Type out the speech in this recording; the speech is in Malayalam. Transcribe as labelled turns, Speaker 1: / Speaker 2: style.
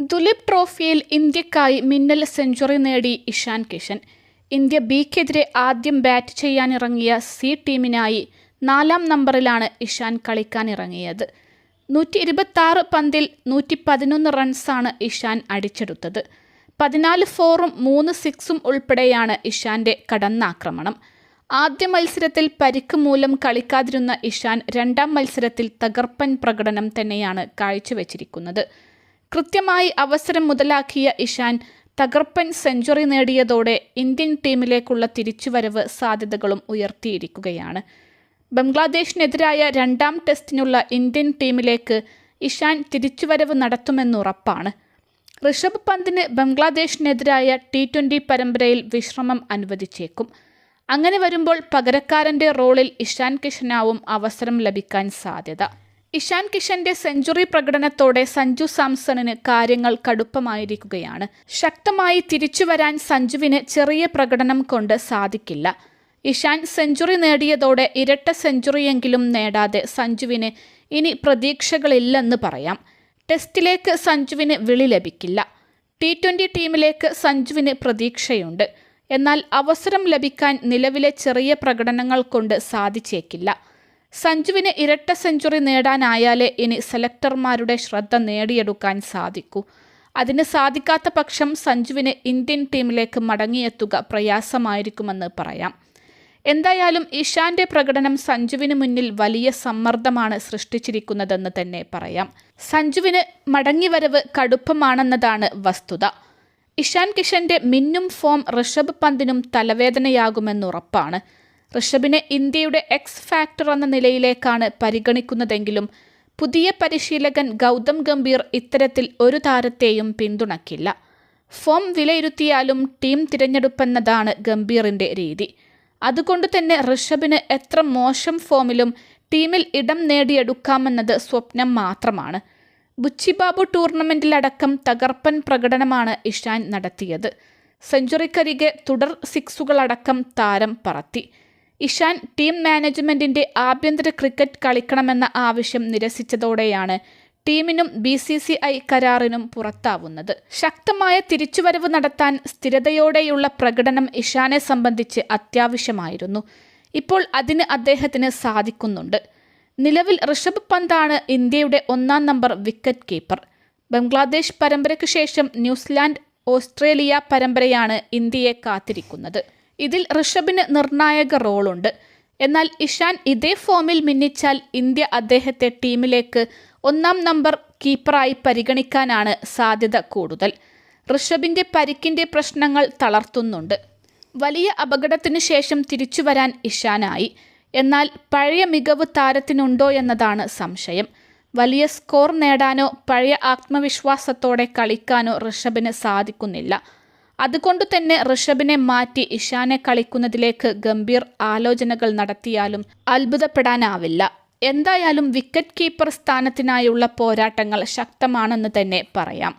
Speaker 1: ദുലീപ് ട്രോഫിയിൽ ഇന്ത്യക്കായി മിന്നൽ സെഞ്ചുറി നേടി ഇഷാൻ കിഷൻ. ഇന്ത്യ ബിക്കെതിരെ ആദ്യം ബാറ്റ് ചെയ്യാനിറങ്ങിയ സി ടീമിനായി നാലാം നമ്പറിലാണ് ഇഷാൻ കളിക്കാനിറങ്ങിയത്. നൂറ്റി ഇരുപത്തി പന്തിൽ നൂറ്റി പതിനൊന്ന് റൺസാണ് ഇഷാൻ അടിച്ചെടുത്തത്. പതിനാല് ഫോറും മൂന്ന് സിക്സും ഉൾപ്പെടെയാണ് ഇഷാന്റെ കടന്നാക്രമണം. ആദ്യ മത്സരത്തിൽ പരിക്ക് മൂലം കളിക്കാതിരുന്ന ഇഷാൻ രണ്ടാം മത്സരത്തിൽ തകർപ്പൻ പ്രകടനം തന്നെയാണ് കാഴ്ചവെച്ചിരിക്കുന്നത്. കൃത്യമായി അവസരം മുതലാക്കിയ ഇഷാൻ തകർപ്പൻ സെഞ്ചുറി നേടിയതോടെ ഇന്ത്യൻ ടീമിലേക്കുള്ള തിരിച്ചുവരവ് സാധ്യതകളും ഉയർത്തിയിരിക്കുകയാണ്. ബംഗ്ലാദേശിനെതിരായ രണ്ടാം ടെസ്റ്റിനുള്ള ഇന്ത്യൻ ടീമിലേക്ക് ഇഷാൻ തിരിച്ചുവരവ് നടത്തുമെന്നുറപ്പാണ്. ഋഷഭ് പന്തിന് ബംഗ്ലാദേശിനെതിരായ ടി ട്വന്റി പരമ്പരയിൽ വിശ്രമം അനുവദിച്ചേക്കും. അങ്ങനെ വരുമ്പോൾ പകരക്കാരന്റെ റോളിൽ ഇഷാൻ കിഷനാവും അവസരം ലഭിക്കാൻ സാധ്യത. ഇഷാൻ കിഷന്റെ സെഞ്ചുറി പ്രകടനത്തോടെ സഞ്ജു സാംസണിന് കാര്യങ്ങൾ കടുപ്പമായിരിക്കുകയാണ്. ശക്തമായി തിരിച്ചുവരാൻ സഞ്ജുവിന് ചെറിയ പ്രകടനം കൊണ്ട് സാധിക്കില്ല. ഇഷാൻ സെഞ്ചുറി നേടിയതോടെ ഇരട്ട സെഞ്ചുറിയെങ്കിലും നേടാതെ സഞ്ജുവിന് ഇനി പ്രതീക്ഷകളില്ലെന്ന് പറയാം. ടെസ്റ്റിലേക്ക് സഞ്ജുവിന് വിളി ലഭിക്കില്ല. ടി ട്വന്റി ടീമിലേക്ക് സഞ്ജുവിന് പ്രതീക്ഷയുണ്ട്. എന്നാൽ അവസരം ലഭിക്കാൻ നിലവിലെ ചെറിയ പ്രകടനങ്ങൾ കൊണ്ട് സാധിച്ചേക്കില്ല. സഞ്ജുവിന് ഇരട്ട സെഞ്ചുറി നേടാനായാലേ ഇനി സെലക്ടർമാരുടെ ശ്രദ്ധ നേടിയെടുക്കാൻ സാധിക്കൂ. അതിന് സാധിക്കാത്ത പക്ഷം സഞ്ജുവിന് ഇന്ത്യൻ ടീമിലേക്ക് മടങ്ങിയെത്തുക പ്രയാസമായിരിക്കുമെന്ന് പറയാം. എന്തായാലും ഇഷാന്റെ പ്രകടനം സഞ്ജുവിന് മുന്നിൽ വലിയ സമ്മർദ്ദമാണ് സൃഷ്ടിച്ചിരിക്കുന്നതെന്ന് തന്നെ പറയാം. സഞ്ജുവിന് മടങ്ങിവരവ് കടുപ്പമാണെന്നതാണ് വസ്തുത. ഇഷാൻ കിഷന്റെ മിന്നും ഫോം ഋഷഭ് പന്തിനും തലവേദനയാകുമെന്നുറപ്പാണ്. ഋഷഭിനെ ഇന്ത്യയുടെ എക്സ് ഫാക്ടർ എന്ന നിലയിലേക്കാണ് പരിഗണിക്കുന്നതെങ്കിലും പുതിയ പരിശീലകൻ ഗൗതം ഗംഭീർ ഇത്തരത്തിൽ ഒരു താരത്തെയും പിന്തുണക്കില്ല. ഫോം വിലയിരുത്തിയാലും ടീം തിരഞ്ഞെടുപ്പെന്നതാണ് ഗംഭീറിന്റെ രീതി. അതുകൊണ്ട് തന്നെ ഋഷഭിന് എത്ര മോശം ഫോമിലും ടീമിൽ ഇടം നേടിയെടുക്കാമെന്നത് സ്വപ്നം മാത്രമാണ്. ബുച്ചിബാബു ടൂർണമെന്റിലടക്കം തകർപ്പൻ പ്രകടനമാണ് ഇഷാൻ നടത്തിയത്. സെഞ്ചുറിക്കരികെ തുടർ സിക്സുകളടക്കം താരം പറത്തി. ഇഷാൻ ടീം മാനേജ്മെന്റിന്റെ ആഭ്യന്തര ക്രിക്കറ്റ് കളിക്കണമെന്ന ആവശ്യം നിരസിച്ചതോടെയാണ് ടീമിനും ബി സി സി ഐ കരാറിനും പുറത്താവുന്നത്. ശക്തമായ തിരിച്ചുവരവ് നടത്താൻ സ്ഥിരതയോടെയുള്ള പ്രകടനം ഇഷാനെ സംബന്ധിച്ച് അത്യാവശ്യമായിരുന്നു. ഇപ്പോൾ അതിന് അദ്ദേഹത്തിന് സാധിക്കുന്നുണ്ട്. നിലവിൽ ഋഷഭ് പന്താണ് ഇന്ത്യയുടെ ഒന്നാം നമ്പർ വിക്കറ്റ് കീപ്പർ. ബംഗ്ലാദേശ് പരമ്പരയ്ക്ക് ശേഷം ന്യൂസിലാൻഡ് ഓസ്ട്രേലിയ പരമ്പരയാണ് ഇന്ത്യയെ കാത്തിരിക്കുന്നത്. ഇതിൽ ഋഷഭിന് നിർണായക റോളുണ്ട്. എന്നാൽ ഇഷാൻ ഇതേ ഫോമിൽ മിന്നിച്ചാൽ ഇന്ത്യ അദ്ദേഹത്തെ ടീമിലേക്ക് ഒന്നാം നമ്പർ കീപ്പറായി പരിഗണിക്കാനാണ് സാധ്യത കൂടുതൽ. ഋഷഭിന്റെ പരിക്കിന്റെ പ്രശ്നങ്ങൾ തളർത്തുന്നുണ്ട്. വലിയ അപകടത്തിന് ശേഷം തിരിച്ചു വരാൻ ഇഷാനായി. എന്നാൽ പഴയ മികവ് താരത്തിനുണ്ടോ എന്നതാണ് സംശയം. വലിയ സ്കോർ നേടാനോ പഴയ ആത്മവിശ്വാസത്തോടെ കളിക്കാനോ ഋഷഭിന് സാധിക്കുന്നില്ല. അതുകൊണ്ടു തന്നെ ഋഷഭിനെ മാറ്റി ഇഷാനെ കളിക്കുന്നതിലേക്ക് ഗംഭീർ ആലോചനകൾ നടത്തിയാലും അത്ഭുതപ്പെടാനാവില്ല. എന്തായാലും വിക്കറ്റ് കീപ്പർ സ്ഥാനത്തിനായുള്ള പോരാട്ടങ്ങൾ ശക്തമാണെന്ന് തന്നെ പറയാം.